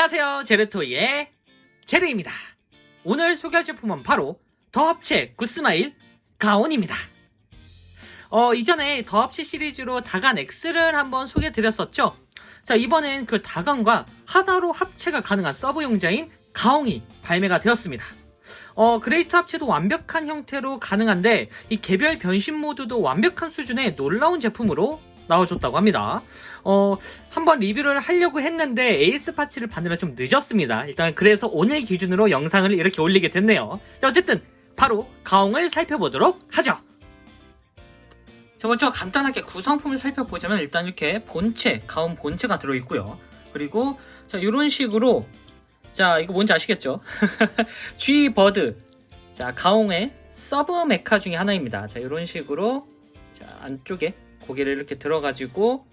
안녕하세요. 제르토이의 제르입니다. 오늘 소개할 제품은 바로 더 합체 구스마일 가온입니다. 어, 이전에 더 합체 시리즈로 다간 X를 한번 소개해 드렸었죠. 자, 이번엔 그 다간과 하나로 합체가 가능한 서브 용자인 가온이 발매가 되었습니다. 어, 그레이트 합체도 완벽한 형태로 가능한데 이 개별 변신 모드도 완벽한 수준의 놀라운 제품으로 나와줬다고 합니다. 어, 한번 리뷰를 하려고 했는데 AS 파츠를 받느라 좀 늦었습니다. 일단 그래서 오늘 기준으로 영상을 이렇게 올리게 됐네요. 자, 어쨌든 바로 가옹을 살펴보도록 하죠. 자, 먼저 간단하게 구성품을 살펴보자면 일단 이렇게 본체, 가온 본체가 들어있고요. 그리고 자, 이런 식으로 자, 이거 뭔지 아시겠죠? G 버드. 자, 가옹의 서브 메카 중에 하나입니다. 자, 이런 식으로 자, 안쪽에 고개를 이렇게 들어가지고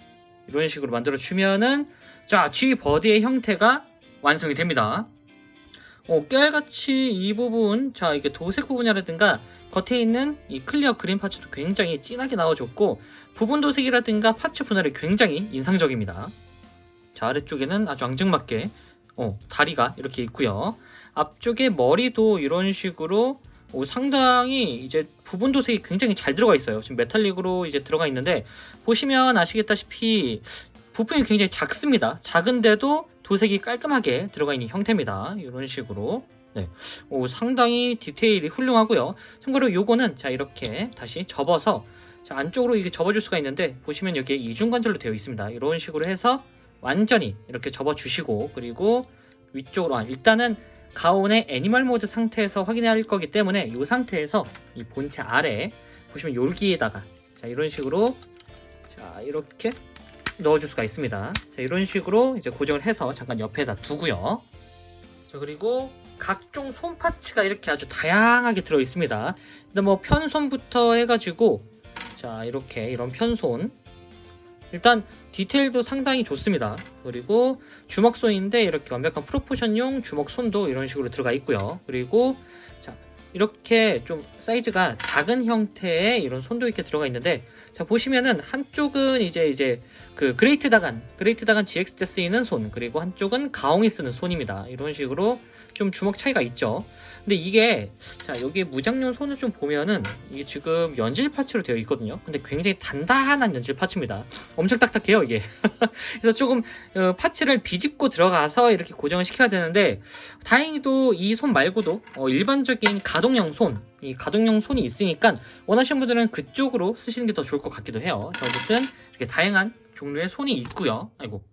이런 식으로 만들어 주면은 자 G 버디의 형태가 완성이 됩니다. 어, 깨알같이 이 부분 자 이게 도색 부분이라든가 겉에 있는 이 클리어 그린 파츠도 굉장히 진하게 나와줬고 부분 도색이라든가 파츠 분할이 굉장히 인상적입니다. 자 아래쪽에는 아주 앙증맞게 어, 다리가 이렇게 있고요. 앞쪽에 머리도 이런 식으로 오, 상당히 이제 부분 도색이 굉장히 잘 들어가 있어요. 지금 메탈릭으로 이제 들어가 있는데 보시면 아시겠다시피 부품이 굉장히 작습니다. 작은데도 도색이 깔끔하게 들어가 있는 형태입니다. 이런 식으로. 네. 오, 상당히 디테일이 훌륭하고요. 참고로 요거는 자 이렇게 다시 접어서 자, 안쪽으로 이게 접어줄 수가 있는데 보시면 여기에 이중 관절로 되어 있습니다. 이런 식으로 해서 완전히 이렇게 접어주시고 그리고 위쪽으로 아, 일단은 가온의 애니멀 모드 상태에서 확인할 거기 때문에 이 상태에서 이 본체 아래 보시면 여기에다가 자 이런 식으로 자 이렇게 넣어줄 수가 있습니다. 자 이런 식으로 이제 고정을 해서 잠깐 옆에다 두고요. 자 그리고 각종 손 파츠가 이렇게 아주 다양하게 들어 있습니다. 일단 뭐 편손부터 해가지고 자 이렇게 이런 편손 일단 디테일도 상당히 좋습니다. 그리고 주먹손인데 이렇게 완벽한 프로포션용 주먹손도 이런 식으로 들어가 있고요. 그리고 자 이렇게 좀 사이즈가 작은 형태의 이런 손도 이렇게 들어가 있는데 자 보시면은 한쪽은 이제 이제 그 그레이트 다간 그레이트 다간 GX 때 쓰이는 손 그리고 한쪽은 가옹이 쓰는 손입니다. 이런 식으로 좀 주먹 차이가 있죠. 근데 이게 자 여기 무장용 손을 좀 보면은 이게 지금 연질 파츠로 되어 있거든요. 근데 굉장히 단단한 연질 파츠입니다. 엄청 딱딱해요 이게. 그래서 조금 어, 파츠를 비집고 들어가서 이렇게 고정을 시켜야 되는데 다행히도 이 손 말고도 어, 일반적인 가동용 손, 이 가동용 손이 있으니까 원하시는 분들은 그쪽으로 쓰시는 게 더 좋을 것 같기도 해요. 자, 어쨌든 이렇게 다양한 종류의 손이 있고요. 아이고.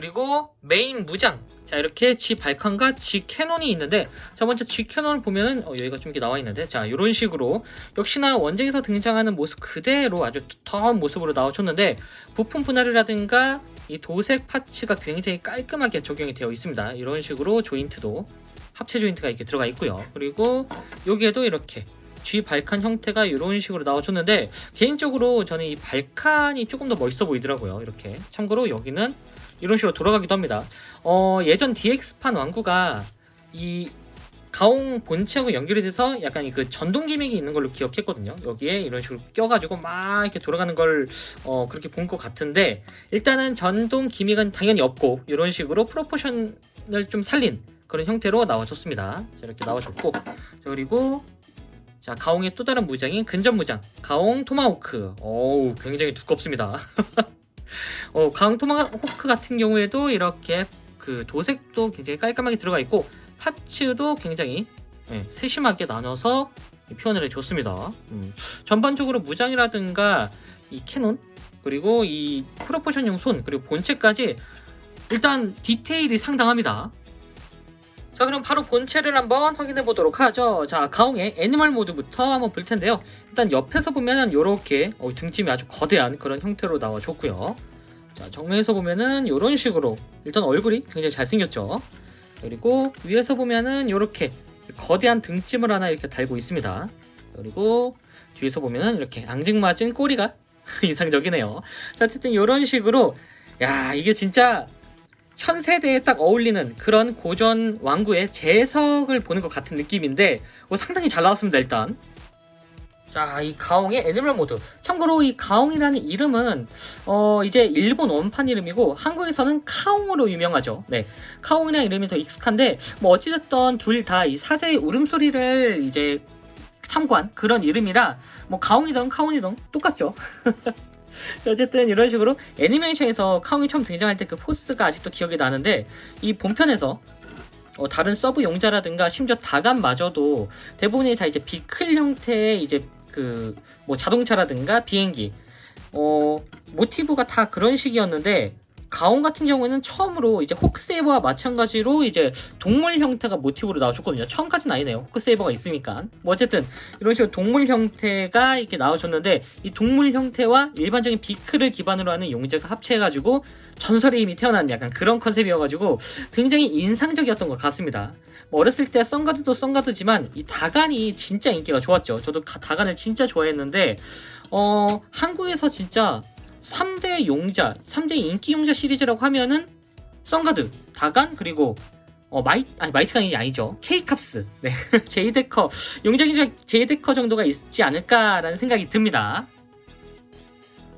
그리고 메인 무장. 자 이렇게 G 발칸과 G 캐논이 있는데 자 먼저 G 캐논을 보면은 어, 여기가 좀 이렇게 나와 있는데 자 이런 식으로 역시나 원작에서 등장하는 모습 그대로 아주 두터운 모습으로 나와줬는데 부품 분할이라든가 이 도색 파츠가 굉장히 깔끔하게 적용이 되어 있습니다. 이런 식으로 조인트도 합체 조인트가 이렇게 들어가 있고요. 그리고 여기에도 이렇게 G 발칸 형태가 이런 식으로 나와줬는데 개인적으로 저는 이 발칸이 조금 더 멋있어 보이더라고요. 이렇게 참고로 여기는 이런 식으로 돌아가기도 합니다. 어, 예전 DX판 왕구가 이 가옹 본체하고 연결이 돼서 약간 그 전동 기믹이 있는 걸로 기억했거든요. 여기에 이런 식으로 껴가지고 막 이렇게 돌아가는 걸 어, 그렇게 본 것 같은데 일단은 전동 기믹은 당연히 없고 이런 식으로 프로포션을 좀 살린 그런 형태로 나와줬습니다. 자, 이렇게 나와줬고 자, 그리고 자 가옹의 또 다른 무장인 근접 무장 가옹 토마호크. 어우 굉장히 두껍습니다. 어, 강토마호크 같은 경우에도 이렇게 그 도색도 굉장히 깔끔하게 들어가 있고 파츠도 굉장히 예, 세심하게 나눠서 표현을 해줬습니다. 음, 전반적으로 무장이라든가 이 캐논 그리고 이 프로포션용 손 그리고 본체까지 일단 디테일이 상당합니다. 자 그럼 바로 본체를 한번 확인해 보도록 하죠. 자 가옹의 애니멀 모드부터 한번 볼 텐데요. 일단 옆에서 보면은 이렇게 어, 등짐이 아주 거대한 그런 형태로 나와줬고요. 자 정면에서 보면은 이런 식으로 일단 얼굴이 굉장히 잘생겼죠. 그리고 위에서 보면은 이렇게 거대한 등짐을 하나 이렇게 달고 있습니다. 그리고 뒤에서 보면은 이렇게 앙증맞은 꼬리가 인상적이네요. 자 어쨌든 이런 식으로 야 이게 진짜 현 세대에 딱 어울리는 그런 고전 왕구의 재석을 보는 것 같은 느낌인데 어, 상당히 잘 나왔습니다 일단 자, 이 가옹의 애니멀 모드. 참고로 이 가옹이라는 이름은 어 이제 일본 원판 이름이고 한국에서는 카옹으로 유명하죠. 네, 카옹이라는 이름이 더 익숙한데 뭐 어찌됐든 둘다 이 사자의 울음소리를 이제 참고한 그런 이름이라 뭐 가옹이든 카옹이든 똑같죠. 어쨌든 이런 식으로 애니메이션에서 카옹이 처음 등장할 때 그 포스가 아직도 기억이 나는데 이 본편에서 어, 다른 서브 용자라든가 심지어 다간마저도 대부분이 다 이제 비클 형태의 이제 그 뭐 자동차라든가 비행기 어 모티브가 다 그런 식이었는데 가온 같은 경우에는 처음으로 이제 호크세이버와 마찬가지로 이제 동물 형태가 모티브로 나와줬거든요. 처음까지는 아니네요. 호크세이버가 있으니까. 뭐 어쨌든 이런 식으로 동물 형태가 이렇게 나와줬는데 이 동물 형태와 일반적인 비크를 기반으로 하는 용제가 합체해가지고 전설의 힘이 태어나는 약간 그런 컨셉이어가지고 굉장히 인상적이었던 것 같습니다. 뭐 어렸을 때 썬가드도 썬가드지만 이 다간이 진짜 인기가 좋았죠. 저도 가- 다간을 진짜 좋아했는데 어 한국에서 진짜 3대 용자, 3대 인기 용자 시리즈라고 하면은 썬가드, 다간 그리고 어 마이 아니 마이트가 아니죠. 케이캅스. 네. 제이데커 용자기자 제이데커 정도가 있지 않을까라는 생각이 듭니다.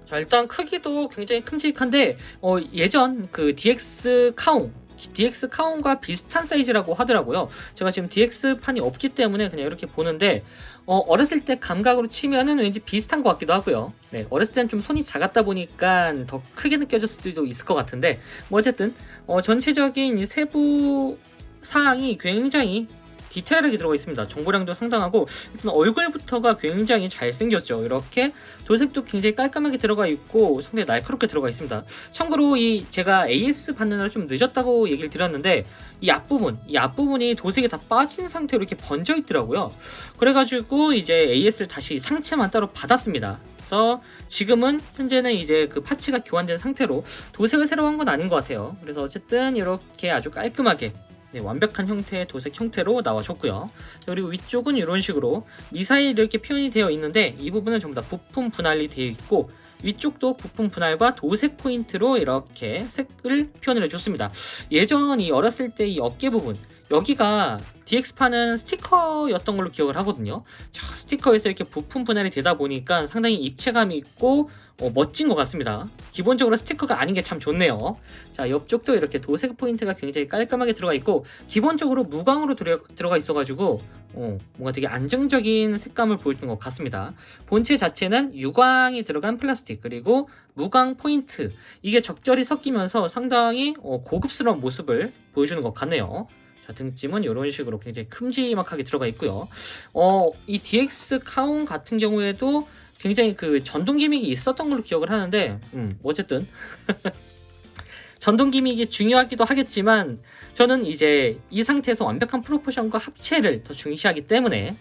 자, 일단 크기도 굉장히 큼직한데 어, 예전 그 DX 카옹 DX 카온과 비슷한 사이즈라고 하더라고요. 제가 지금 DX 판이 없기 때문에 그냥 이렇게 보는데 어, 어렸을 때 감각으로 치면은 왠지 비슷한 것 같기도 하고요. 네, 어렸을 때는 좀 손이 작았다 보니까 더 크게 느껴졌을 수도 있을 것 같은데 뭐 어쨌든 어, 전체적인 이 세부 사항이 굉장히 디테일하게 들어가 있습니다. 정보량도 상당하고 일단 얼굴부터가 굉장히 잘생겼죠. 이렇게 도색도 굉장히 깔끔하게 들어가 있고 상당히 날카롭게 들어가 있습니다. 참고로 이 제가 AS 받느라 좀 늦었다고 얘기를 드렸는데 이 앞부분, 이 앞부분이 도색이 다 빠진 상태로 이렇게 번져 있더라고요. 그래가지고 이제 AS를 다시 상체만 따로 받았습니다. 그래서 지금은 현재는 이제 그 파츠가 교환된 상태로 도색을 새로 한 건 아닌 것 같아요. 그래서 어쨌든 이렇게 아주 깔끔하게 네, 완벽한 형태의 도색 형태로 나와줬고요. 자, 그리고 위쪽은 이런 식으로 미사일 이렇게 표현이 되어 있는데 이 부분은 전부 다 부품 분할이 되어 있고 위쪽도 부품 분할과 도색 포인트로 이렇게 색을 표현을 해줬습니다. 예전 이 어렸을 때 이 어깨 부분 여기가 DX판은 스티커였던 걸로 기억을 하거든요. 자, 스티커에서 이렇게 부품 분할이 되다 보니까 상당히 입체감이 있고 어, 멋진 것 같습니다. 기본적으로 스티커가 아닌 게 참 좋네요. 자, 옆쪽도 이렇게 도색 포인트가 굉장히 깔끔하게 들어가 있고 기본적으로 무광으로 들어, 들어가 있어가지고 어, 뭔가 되게 안정적인 색감을 보여주는 것 같습니다. 본체 자체는 유광이 들어간 플라스틱 그리고 무광 포인트 이게 적절히 섞이면서 상당히 어, 고급스러운 모습을 보여주는 것 같네요. 자, 등짐은 이런 식으로 굉장히 큼지막하게 들어가 있고요. 어, 이 DX 카온 같은 경우에도 굉장히 그 전동 기믹이 있었던 걸로 기억을 하는데, 음, 어쨌든. 전동 기믹이 중요하기도 하겠지만, 저는 이제 이 상태에서 완벽한 프로포션과 합체를 더 중시하기 때문에,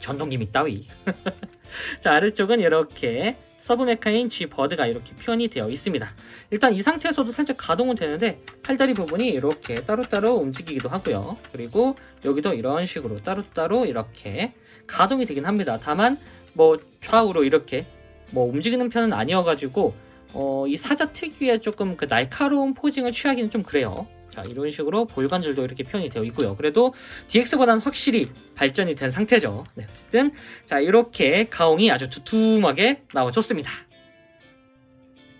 전동 기믹 따위. 자, 아래쪽은 이렇게 서브 메카인 G 버드가 이렇게 표현이 되어 있습니다. 일단 이 상태에서도 살짝 가동은 되는데 팔다리 부분이 이렇게 따로따로 움직이기도 하고요. 그리고 여기도 이런 식으로 따로따로 이렇게 가동이 되긴 합니다. 다만 뭐 좌우로 이렇게 뭐 움직이는 편은 아니어가지고 어, 이 사자 특유의 조금 그 날카로운 포징을 취하기는 좀 그래요. 자 이런 식으로 볼관절도 이렇게 표현이 되어 있고요. 그래도 DX보다는 확실히 발전이 된 상태죠. 네, 어쨌든 자 이렇게 가옹이 아주 두툼하게 나와줬습니다.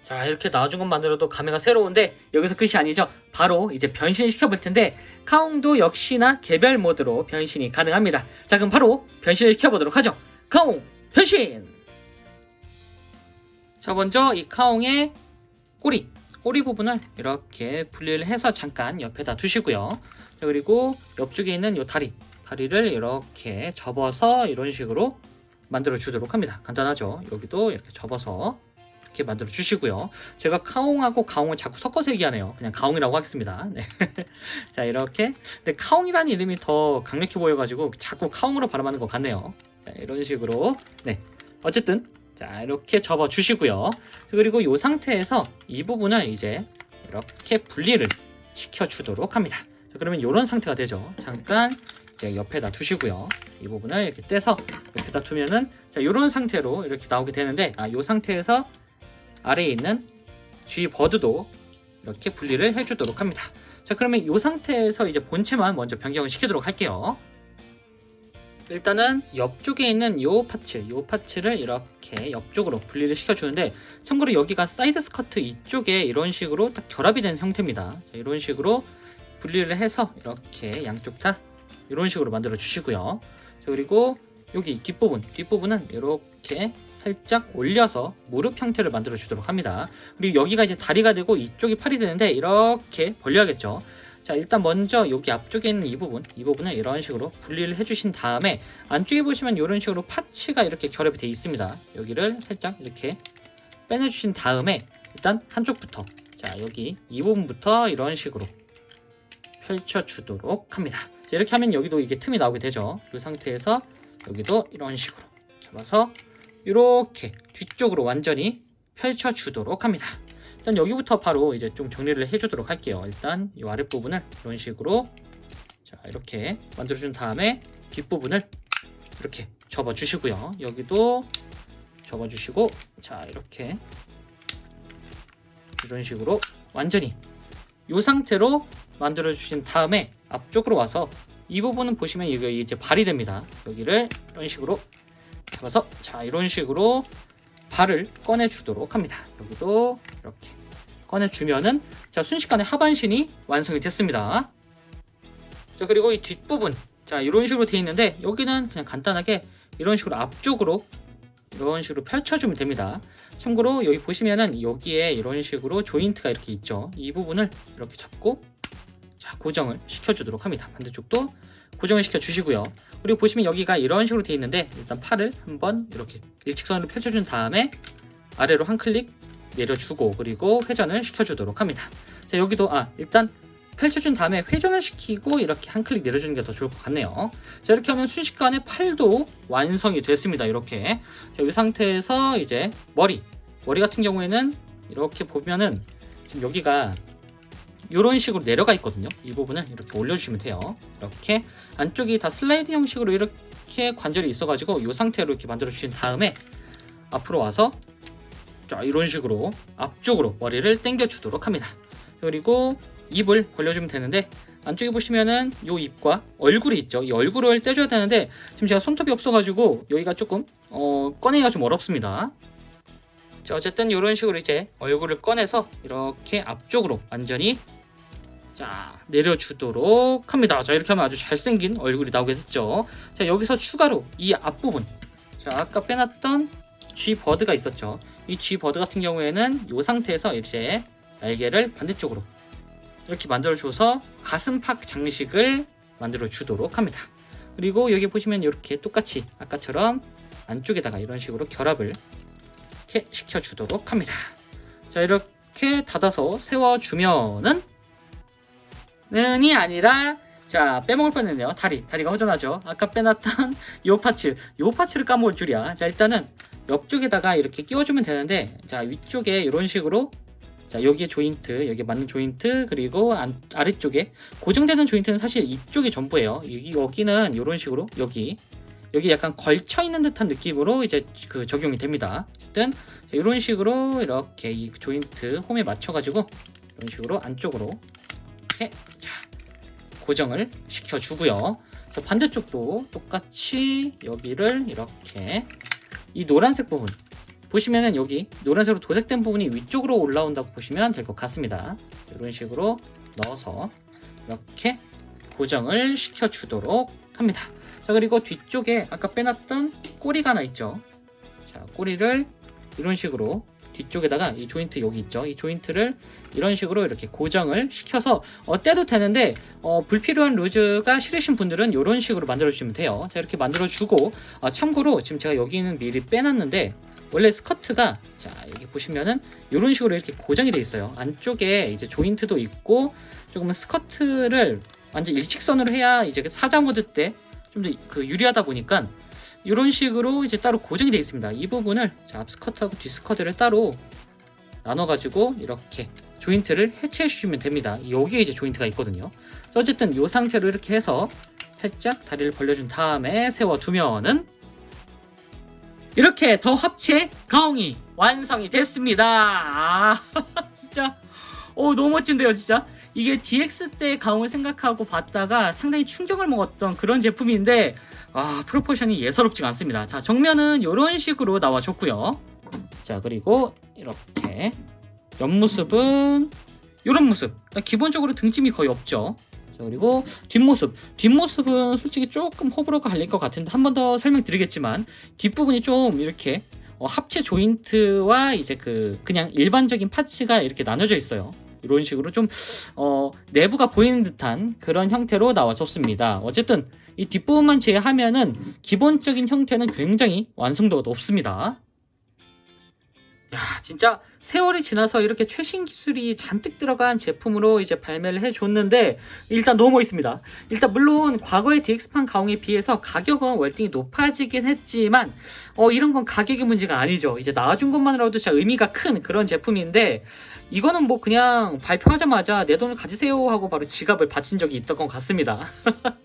자 이렇게 나와준 것만으로도 감회가 새로운데 여기서 끝이 아니죠. 바로 이제 변신을 시켜 볼 텐데 카옹도 역시나 개별 모드로 변신이 가능합니다. 자 그럼 바로 변신을 시켜 보도록 하죠. 카옹 변신! 자 먼저 이 카옹의 꼬리 꼬리 부분을 이렇게 분리를 해서 잠깐 옆에다 두시고요. 자, 그리고 옆쪽에 있는 이 다리 다리를 이렇게 접어서 이런 식으로 만들어 주도록 합니다. 간단하죠? 여기도 이렇게 접어서 이렇게 만들어 주시고요. 제가 카옹하고 가옹을 자꾸 섞어서 얘기하네요. 그냥 가옹이라고 하겠습니다. 네. 자 이렇게 근데 카옹이라는 이름이 더 강력해 보여가지고 자꾸 카옹으로 발음하는 것 같네요. 자 이런 식으로 네 어쨌든 자 이렇게 접어 주시고요. 그리고 이 상태에서 이 부분을 이제 이렇게 분리를 시켜 주도록 합니다. 자, 그러면 이런 상태가 되죠. 잠깐 이제 옆에다 두시고요. 이 부분을 이렇게 떼서 옆에다 두면은 자 이런 상태로 이렇게 나오게 되는데 아, 이 상태에서 아래에 있는 G 버드도 이렇게 분리를 해주도록 합니다. 자 그러면 이 상태에서 이제 본체만 먼저 변경을 시키도록 할게요. 일단은 옆쪽에 있는 요 파츠, 요 파츠를 이렇게 옆쪽으로 분리를 시켜주는데 참고로 여기가 사이드 스커트 이쪽에 이런 식으로 딱 결합이 된 형태입니다. 자, 이런 식으로 분리를 해서 이렇게 양쪽 다 이런 식으로 만들어 주시고요. 자, 그리고 여기 뒷부분, 뒷부분은 이렇게 살짝 올려서 무릎 형태를 만들어 주도록 합니다. 그리고 여기가 이제 다리가 되고 이쪽이 팔이 되는데 이렇게 벌려야겠죠. 자 일단 먼저 여기 앞쪽에 있는 이 부분 이 부분을 이런 식으로 분리를 해주신 다음에 안쪽에 보시면 이런 식으로 파츠가 이렇게 결합이 되어 있습니다. 여기를 살짝 이렇게 빼내주신 다음에 일단 한쪽부터 자 여기 이 부분부터 이런 식으로 펼쳐주도록 합니다. 자, 이렇게 하면 여기도 이게 틈이 나오게 되죠. 이 상태에서 여기도 이런 식으로 잡아서 이렇게 뒤쪽으로 완전히 펼쳐주도록 합니다 일단 여기부터 바로 이제 좀 정리를 해주도록 할게요. 일단 이 아랫부분을 이런 식으로 자 이렇게 만들어준 다음에 뒷부분을 이렇게 접어주시고요. 여기도 접어주시고 자 이렇게 이런 식으로 완전히 이 상태로 만들어 주신 다음에 앞쪽으로 와서 이 부분은 보시면 이거 이제 발이 됩니다. 여기를 이런 식으로 잡아서 자 이런 식으로 발을 꺼내 주도록 합니다. 여기도 이렇게 꺼내 주면은 자 순식간에 하반신이 완성이 됐습니다. 자 그리고 이 뒷부분 자 이런 식으로 되어 있는데 여기는 그냥 간단하게 이런 식으로 앞쪽으로 이런 식으로 펼쳐주면 됩니다. 참고로 여기 보시면은 여기에 이런 식으로 조인트가 이렇게 있죠. 이 부분을 이렇게 잡고 자 고정을 시켜주도록 합니다. 반대쪽도 고정을 시켜 주시고요. 그리고 보시면 여기가 이런 식으로 되어 있는데 일단 팔을 한번 이렇게 일직선으로 펼쳐준 다음에 아래로 한 클릭 내려주고 그리고 회전을 시켜주도록 합니다. 자 여기도 아 일단 펼쳐준 다음에 회전을 시키고 이렇게 한 클릭 내려주는 게 더 좋을 것 같네요. 자 이렇게 하면 순식간에 팔도 완성이 됐습니다. 이렇게 자, 이 상태에서 이제 머리 머리 같은 경우에는 이렇게 보면은 지금 여기가 이런 식으로 내려가 있거든요. 이 부분을 이렇게 올려주시면 돼요. 이렇게 안쪽이 다 슬라이드 형식으로 이렇게 관절이 있어가지고 이 상태로 이렇게 만들어 주신 다음에 앞으로 와서 자 이런 식으로 앞쪽으로 머리를 당겨 주도록 합니다. 그리고 입을 벌려주면 되는데 안쪽에 보시면은 이 입과 얼굴이 있죠. 이 얼굴을 떼줘야 되는데 지금 제가 손톱이 없어가지고 여기가 조금 어, 꺼내기가 좀 어렵습니다. 자 어쨌든 이런 식으로 이제 얼굴을 꺼내서 이렇게 앞쪽으로 완전히 자 내려주도록 합니다. 자 이렇게 하면 아주 잘생긴 얼굴이 나오게 됐죠. 자 여기서 추가로 이 앞부분 자 아까 빼놨던 G 버드가 있었죠. 이 G 버드 같은 경우에는 이 상태에서 이제 날개를 반대쪽으로 이렇게 만들어줘서 가슴팍 장식을 만들어 주도록 합니다. 그리고 여기 보시면 이렇게 똑같이 아까처럼 안쪽에다가 이런 식으로 결합을 이렇게 시켜주도록 합니다. 자 이렇게 닫아서 세워주면은 는이 아니라 자 빼먹을 뻔했네요 다리 다리가 허전하죠 아까 빼놨던 요 파츠 요 파츠를 까먹을 줄이야 자 일단은 옆쪽에다가 이렇게 끼워주면 되는데 자 위쪽에 이런 식으로 자 여기에 조인트 여기 맞는 조인트 그리고 안, 아래쪽에 고정되는 조인트는 사실 이쪽이 전부예요. 여기, 여기는 이런 식으로 여기. 여기 약간 걸쳐 있는 듯한 느낌으로 이제 그 적용이 됩니다. 어쨌든 자, 이런 식으로 이렇게 이 조인트 홈에 맞춰 가지고 이런 식으로 안쪽으로 이렇게 자 고정을 시켜 주고요. 자, 반대쪽도 똑같이 여기를 이렇게 이 노란색 부분 보시면은 여기 노란색으로 도색된 부분이 위쪽으로 올라온다고 보시면 될 것 같습니다. 이런 식으로 넣어서 이렇게 고정을 시켜 주도록 합니다. 자 그리고 뒤쪽에 아까 빼놨던 꼬리가 하나 있죠. 자 꼬리를 이런 식으로 뒤쪽에다가 이 조인트 여기 있죠. 이 조인트를 이런 식으로 이렇게 고정을 시켜서 어, 떼도 되는데 어, 불필요한 루즈가 싫으신 분들은 이런 식으로 만들어 주시면 돼요. 자 이렇게 만들어 주고 아, 참고로 지금 제가 여기는 미리 빼놨는데 원래 스커트가 자 여기 보시면은 이런 식으로 이렇게 고정이 돼 있어요. 안쪽에 이제 조인트도 있고 조금은 스커트를 완전 일직선으로 해야 이제 그 사자 모드 때 좀 더 그 유리하다 보니까 이런 식으로 이제 따로 고정이 되어 있습니다. 이 부분을 자, 앞 스커트하고 뒤 스커트를 따로 나눠 가지고 이렇게 조인트를 해체해 주시면 됩니다. 여기에 이제 조인트가 있거든요. 어쨌든 이 상태로 이렇게 해서 살짝 다리를 벌려준 다음에 세워 두면은 이렇게 더 합체 가옹이 완성이 됐습니다. 아, 진짜 오 너무 멋진데요, 진짜. 이게 DX 때 가공을 생각하고 봤다가 상당히 충격을 먹었던 그런 제품인데 아 프로포션이 예사롭지가 않습니다. 자 정면은 이런 식으로 나와줬고요. 자 그리고 이렇게 옆모습은 이런 모습. 기본적으로 등짐이 거의 없죠. 자, 그리고 뒷모습. 뒷모습은 솔직히 조금 호불호가 갈릴 것 같은데 한 번 더 설명드리겠지만 뒷부분이 좀 이렇게 어, 합체 조인트와 이제 그 그냥 일반적인 파츠가 이렇게 나눠져 있어요. 이런 식으로 좀 어, 내부가 보이는 듯한 그런 형태로 나와줬습니다. 어쨌든 이 뒷부분만 제외하면은 기본적인 형태는 굉장히 완성도가 높습니다. 야, 진짜 세월이 지나서 이렇게 최신 기술이 잔뜩 들어간 제품으로 이제 발매를 해줬는데 일단 너무 멋있습니다. 일단 물론 과거의 DX판 가공에 비해서 가격은 월등히 높아지긴 했지만 어 이런 건 가격의 문제가 아니죠. 이제 나와준 것만으로도 진짜 의미가 큰 그런 제품인데 이거는 뭐 그냥 발표하자마자 내 돈을 가지세요 하고 바로 지갑을 바친 적이 있던 것 같습니다.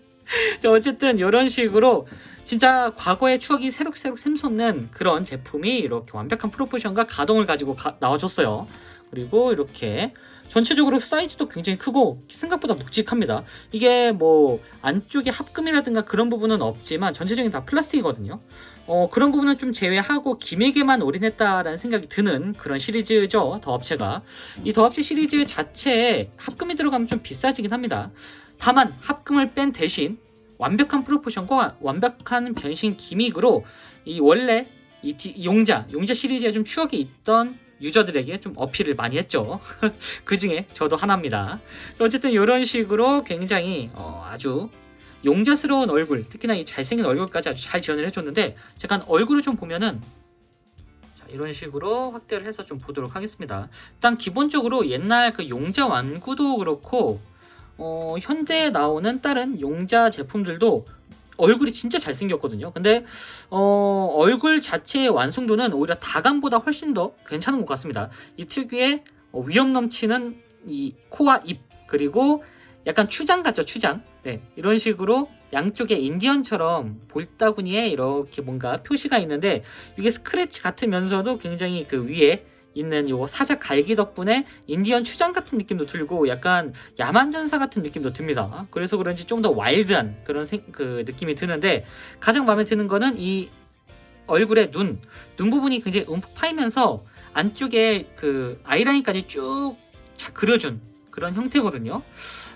자, 어쨌든 이런 식으로 진짜 과거의 추억이 새록새록 샘솟는 그런 제품이 이렇게 완벽한 프로포션과 가동을 가지고 가- 나와줬어요. 그리고 이렇게 전체적으로 사이즈도 굉장히 크고 생각보다 묵직합니다. 이게 뭐 안쪽에 합금이라든가 그런 부분은 없지만 전체적인 다 플라스틱이거든요. 어, 그런 부분은 좀 제외하고 기믹에만 올인했다라는 생각이 드는 그런 시리즈죠. 더 업체가. 이더 업체 시리즈 자체에 합금이 들어가면 좀 비싸지긴 합니다. 다만 합금을 뺀 대신 완벽한 프로포션과 완벽한 변신 기믹으로 이 원래 이 디- 용자 용자 시리즈에 좀 추억이 있던 유저들에게 좀 어필을 많이 했죠. 그 중에 저도 하나입니다. 어쨌든 이런 식으로 굉장히 어, 아주 용자스러운 얼굴, 특히나 이 잘생긴 얼굴까지 아주 잘 지원을 해줬는데 잠깐 얼굴을 좀 보면은 자, 이런 식으로 확대를 해서 좀 보도록 하겠습니다. 일단 기본적으로 옛날 그 용자 완구도 그렇고 어, 현대에 나오는 다른 용자 제품들도 얼굴이 진짜 잘생겼거든요. 근데 어, 얼굴 자체의 완성도는 오히려 다감보다 훨씬 더 괜찮은 것 같습니다. 이 특유의 어, 위험 넘치는 이 코와 입 그리고 약간 추장 같죠 추장 네 이런 식으로 양쪽에 인디언처럼 볼따구니에 이렇게 뭔가 표시가 있는데 이게 스크래치 같으면서도 굉장히 그 위에 있는 요 사자 갈기 덕분에 인디언 추장 같은 느낌도 들고 약간 야만전사 같은 느낌도 듭니다. 그래서 그런지 좀 더 와일드한 그런 생- 그 느낌이 드는데 가장 마음에 드는 거는 이 얼굴의 눈, 눈 부분이 굉장히 움푹 파이면서 안쪽에 그 아이라인까지 쭉 자- 그려준 그런 형태거든요.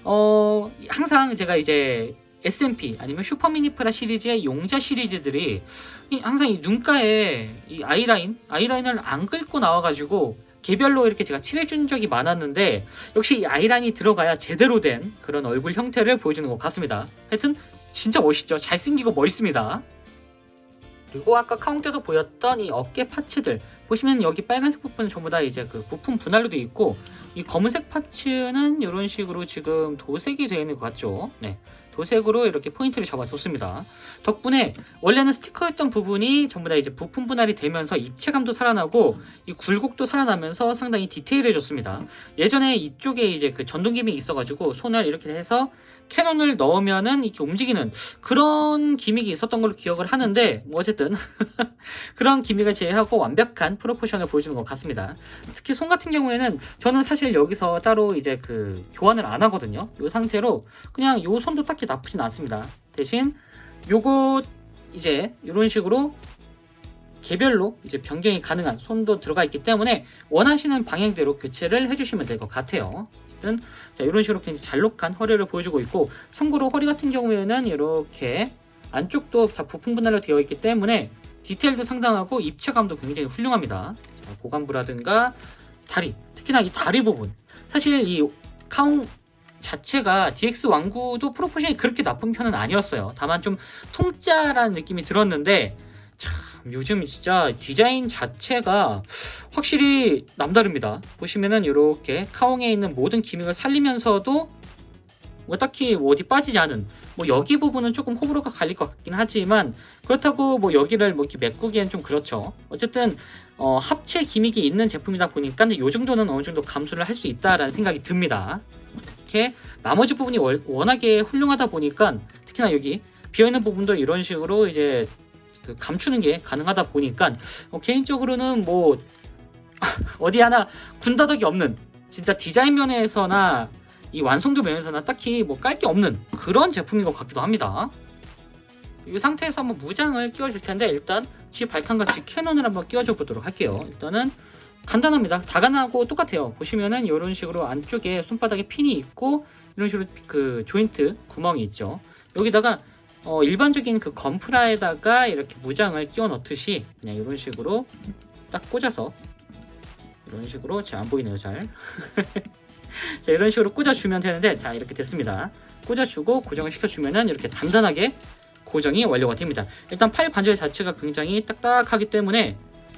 어, 항상 제가 이제 SMP 아니면 슈퍼미니프라 시리즈의 용자 시리즈들이 이- 항상 이 눈가에 이 아이라인, 아이라인을 안 긁고 나와가지고 개별로 이렇게 제가 칠해준 적이 많았는데 역시 이 아이라인이 들어가야 제대로 된 그런 얼굴 형태를 보여주는 것 같습니다. 하여튼 진짜 멋있죠. 잘생기고 멋있습니다. 그리고 아까 카운때도 보였던 이 어깨 파츠들 보시면 여기 빨간색 부분은 전부 다 이제 그 부품 분할로 돼 있고 이 검은색 파츠는 이런 식으로 지금 도색이 되어 있는 것 같죠. 네. 도색으로 이렇게 포인트를 잡아줬습니다. 덕분에 원래는 스티커였던 부분이 전부 다 이제 부품 분할이 되면서 입체감도 살아나고 이 굴곡도 살아나면서 상당히 디테일해졌습니다. 예전에 이쪽에 이제 그 전동 기믹이 있어가지고 손을 이렇게 해서 캐논을 넣으면은 이렇게 움직이는 그런 기믹이 있었던 걸로 기억을 하는데 뭐 어쨌든 그런 기믹을 제외하고 완벽한 프로포션을 보여주는 것 같습니다. 특히 손 같은 경우에는 저는 사실 여기서 따로 이제 그 교환을 안 하거든요. 이 상태로 그냥 요 손도 딱히 나쁘진 않습니다. 대신 요거 이제 이런 식으로 개별로 이제 변경이 가능한 손도 들어가 있기 때문에 원하시는 방향대로 교체를 해주시면 될 것 같아요. 어쨌든 자 이런 식으로 굉장히 잘록한 허리를 보여주고 있고 참고로 허리 같은 경우에는 이렇게 안쪽도 자 부품 분할로 되어 있기 때문에 디테일도 상당하고 입체감도 굉장히 훌륭합니다. 자, 고관부라든가 다리, 특히나 이 다리 부분. 사실 이 카웅 자체가 DX 왕구도 프로포션이 그렇게 나쁜 편은 아니었어요. 다만 좀 통짜라는 느낌이 들었는데 참 요즘 진짜 디자인 자체가 확실히 남다릅니다. 보시면은 이렇게 카웅에 있는 모든 기믹을 살리면서도 뭐 딱히 뭐 어디 빠지지 않은 뭐 여기 부분은 조금 호불호가 갈릴 것 같긴 하지만 그렇다고 뭐 여기를 뭐 이렇게 메꾸기엔 좀 그렇죠. 어쨌든 어, 합체 기믹이 있는 제품이다 보니까 이 정도는 어느 정도 감수를 할 수 있다라는 생각이 듭니다. 이렇게 나머지 부분이 월- 워낙에 훌륭하다 보니까 특히나 여기 비어있는 부분도 이런 식으로 이제 그 감추는 게 가능하다 보니까 어, 개인적으로는 뭐 어디 하나 군더더기 없는 진짜 디자인 면에서나 이 완성도 면에서는 딱히 뭐 깔 게 없는 그런 제품인 것 같기도 합니다. 이 상태에서 한번 무장을 끼워줄 텐데 일단 G 발칸과 G 캐논을 한번 끼워줘 보도록 할게요. 일단은 간단합니다. 다간하고 똑같아요. 보시면은 이런 식으로 안쪽에 손바닥에 핀이 있고 이런 식으로 그 조인트 구멍이 있죠. 여기다가 어, 일반적인 그 건프라에다가 이렇게 무장을 끼워 넣듯이 그냥 이런 식으로 딱 꽂아서 이런 식으로 잘 안 보이네요 잘. 자, 이런 식으로 꽂아주면 되는데 자 이렇게 됐습니다. 꽂아주고 고정을 시켜주면은 이렇게 단단하게 고정이 완료가 됩니다. 일단 팔 관절 자체가 굉장히 딱딱하기 때문에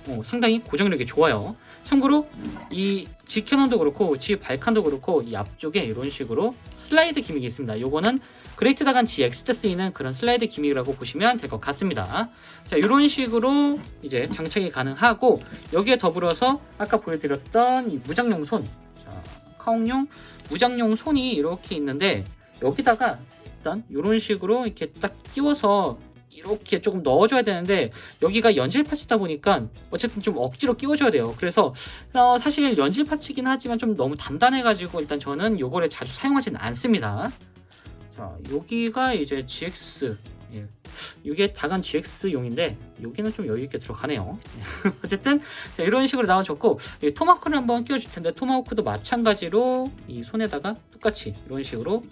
어, 상당히 고정력이 좋아요 참고로 이 G캐논도 그렇고 G 발칸도 그렇고 이 앞쪽에 이런 식으로 슬라이드 기믹이 있습니다. 요거는 그레이트 다간 GX 때 쓰이는 그런 슬라이드 기믹이라고 보시면 될 것 같습니다. 자 이런 식으로 이제 장착이 가능하고 여기에 더불어서 아까 보여드렸던 이 무장용 손. 자, 카옹용 무장용 손이 이렇게 있는데 여기다가 일단 이런 식으로 이렇게 딱 끼워서 이렇게 조금 넣어줘야 되는데 여기가 연질 파츠다 보니까 어쨌든 좀 억지로 끼워줘야 돼요. 그래서 어, 사실 연질 파츠긴 하지만 좀 너무 단단해가지고 일단 저는 요거를 자주 사용하지는 않습니다. 자 여기가 이제 GX 예. 이게 다간 GX용인데 여기는 좀 여유 있게 들어가네요. 어쨌든 자, 이런 식으로 나와줬고 이 토마호크를 한번 끼워줄 텐데 토마호크도 마찬가지로 이 손에다가 똑같이 이런 식으로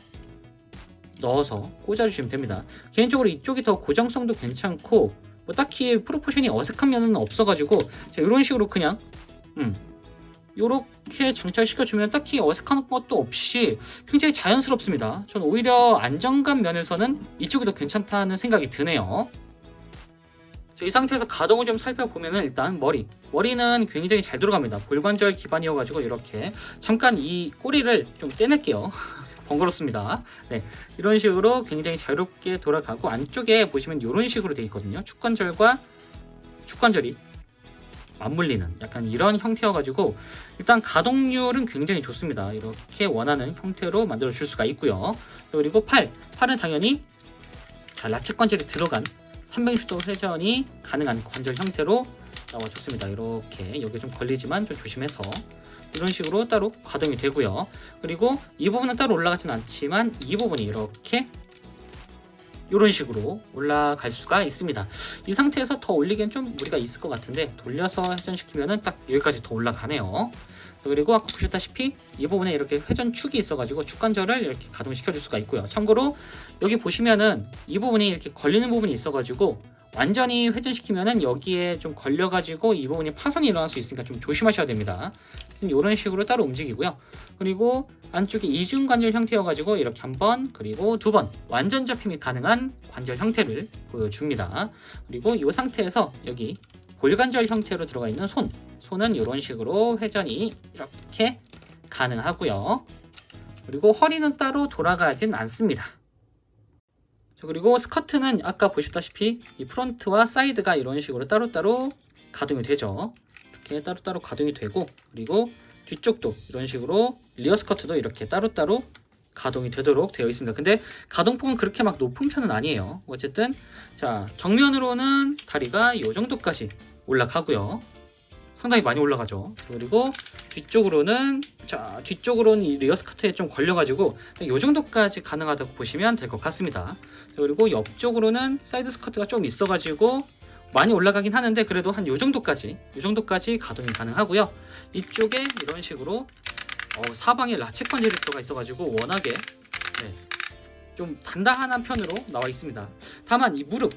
넣어서 꽂아주시면 됩니다. 개인적으로 이쪽이 더 고정성도 괜찮고 뭐 딱히 프로포션이 어색한 면은 없어가지고 자, 이런 식으로 그냥 음 이렇게 장착시켜주면 딱히 어색한 것도 없이 굉장히 자연스럽습니다. 전 오히려 안정감 면에서는 이쪽이 더 괜찮다는 생각이 드네요. 자, 이 상태에서 가동을 좀 살펴보면 일단 머리 머리는 굉장히 잘 들어갑니다 볼관절 기반이어가지고 이렇게 잠깐 이 꼬리를 좀 떼낼게요 번거롭습니다. 네 이런 식으로 굉장히 자유롭게 돌아가고 안쪽에 보시면 이런 식으로 되어 있거든요. 축관절과 축관절이 맞물리는 약간 이런 형태여가지고 일단 가동률은 굉장히 좋습니다. 이렇게 원하는 형태로 만들어 줄 수가 있고요. 그리고 팔 팔은 당연히 자, 라체 관절이 들어간 360도 회전이 가능한 관절 형태로 나와줬습니다. 이렇게 여기 좀 걸리지만 좀 조심해서 이런 식으로 따로 가동이 되고요. 그리고 이 부분은 따로 올라가진 않지만 이 부분이 이렇게 이런 식으로 올라갈 수가 있습니다. 이 상태에서 더 올리기엔 좀 무리가 있을 것 같은데 돌려서 회전시키면은 딱 여기까지 더 올라가네요. 그리고 아까 보셨다시피 이 부분에 이렇게 회전축이 있어가지고 축관절을 이렇게 가동시켜 줄 수가 있고요. 참고로 여기 보시면은 이 부분이 이렇게 걸리는 부분이 있어가지고 완전히 회전시키면은 여기에 좀 걸려가지고 이 부분이 파손이 일어날 수 있으니까 좀 조심하셔야 됩니다. 이런 식으로 따로 움직이고요. 그리고 안쪽에 이중 관절 형태여가지고 이렇게 한 번 그리고 두 번 완전 접힘이 가능한 관절 형태를 보여줍니다. 그리고 이 상태에서 여기 볼관절 형태로 들어가 있는 손 손은 이런 식으로 회전이 이렇게 가능하고요. 그리고 허리는 따로 돌아가진 않습니다. 자, 그리고 스커트는 아까 보셨다시피 이 프론트와 사이드가 이런 식으로 따로따로 가동이 되죠. 이렇게 따로따로 가동이 되고 그리고 뒤쪽도 이런 식으로 리어 스 커트도 이렇게 따로따로 가동이 되도록 되어 있습니다. 근데 가동폭은 그렇게 막 높은 편은 아니에요. 어쨌든 자 정면으로는 다리가 이 정도까지 올라가고요. 상당히 많이 올라가죠. 그리고 뒤쪽으로는 자 뒤쪽으로는 이 리어 스 커트에 좀 걸려가지고 이 정도까지 가능하다고 보시면 될 것 같습니다. 그리고 옆쪽으로는 사이드 스커트가 좀 있어가지고 많이 올라가긴 하는데 그래도 한 요 정도까지 요 정도까지 가동이 가능하고요. 이쪽에 이런 식으로 어, 사방에 라체 관절이 들어가 있어가지고 워낙에 네, 좀 단단한 편으로 나와 있습니다. 다만 이 무릎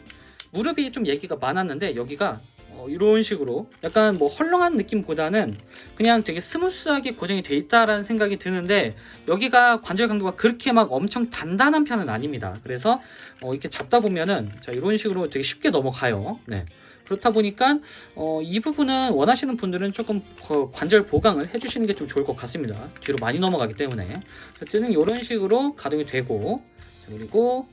무릎이 좀 얘기가 많았는데 여기가 어, 이런 식으로 약간 뭐 헐렁한 느낌보다는 그냥 되게 스무스하게 고정이 돼 있다라는 생각이 드는데 여기가 관절 강도가 그렇게 막 엄청 단단한 편은 아닙니다. 그래서 어, 이렇게 잡다 보면은 자 이런 식으로 되게 쉽게 넘어가요. 네. 그렇다 보니까 어, 이 부분은 원하시는 분들은 조금 거- 관절 보강을 해주시는 게 좀 좋을 것 같습니다. 뒤로 많이 넘어가기 때문에 어쨌든 이런 식으로 가동이 되고 자, 그리고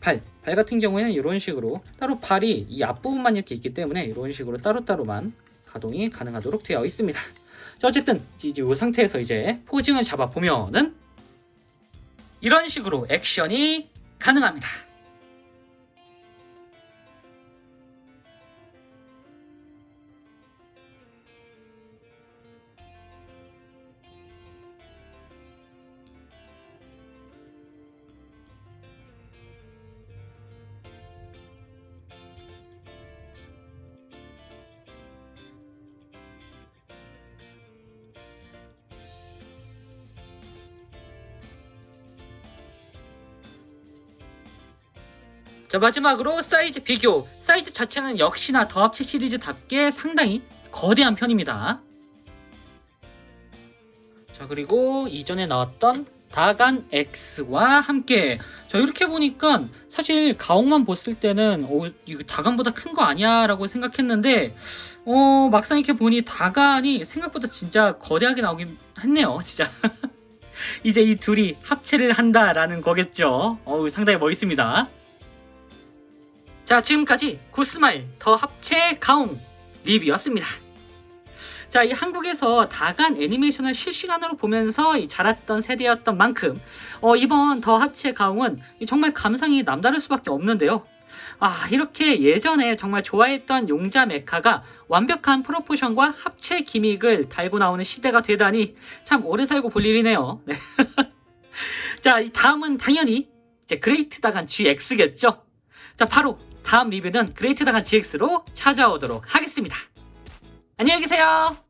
발, 발 같은 경우에는 이런 식으로 따로 발이 이 앞부분만 이렇게 있기 때문에 이런 식으로 따로따로만 가동이 가능하도록 되어 있습니다. 자, 어쨌든 이 상태에서 이제 포징을 잡아 보면은 이런 식으로 액션이 가능합니다. 자 마지막으로 사이즈 비교. 사이즈 자체는 역시나 더 합체 시리즈답게 상당히 거대한 편입니다. 자 그리고 이전에 나왔던 다간 X와 함께. 자 이렇게 보니까 사실 가옥만 봤을 때는 어 이거 다간보다 큰 거 아니야 라고 생각했는데 어 막상 이렇게 보니 다간이 생각보다 진짜 거대하게 나오긴 했네요 진짜. 이제 이 둘이 합체를 한다라는 거겠죠. 어우 상당히 멋있습니다 자 지금까지 구스마일 더 합체 가옹 리뷰였습니다 자, 이 한국에서 다간 애니메이션을 실시간으로 보면서 이 자랐던 세대였던 만큼 어, 이번 더 합체 가옹은 이 정말 감상이 남다를 수밖에 없는데요. 아, 이렇게 예전에 정말 좋아했던 용자 메카가 완벽한 프로포션과 합체 기믹을 달고 나오는 시대가 되다니 참 오래 살고 볼 일이네요. 네. 자, 이 다음은 당연히 이제 그레이트 다간 GX겠죠. 자, 바로 다음 리뷰는 그레이트 다간 GX로 찾아오도록 하겠습니다. 안녕히 계세요.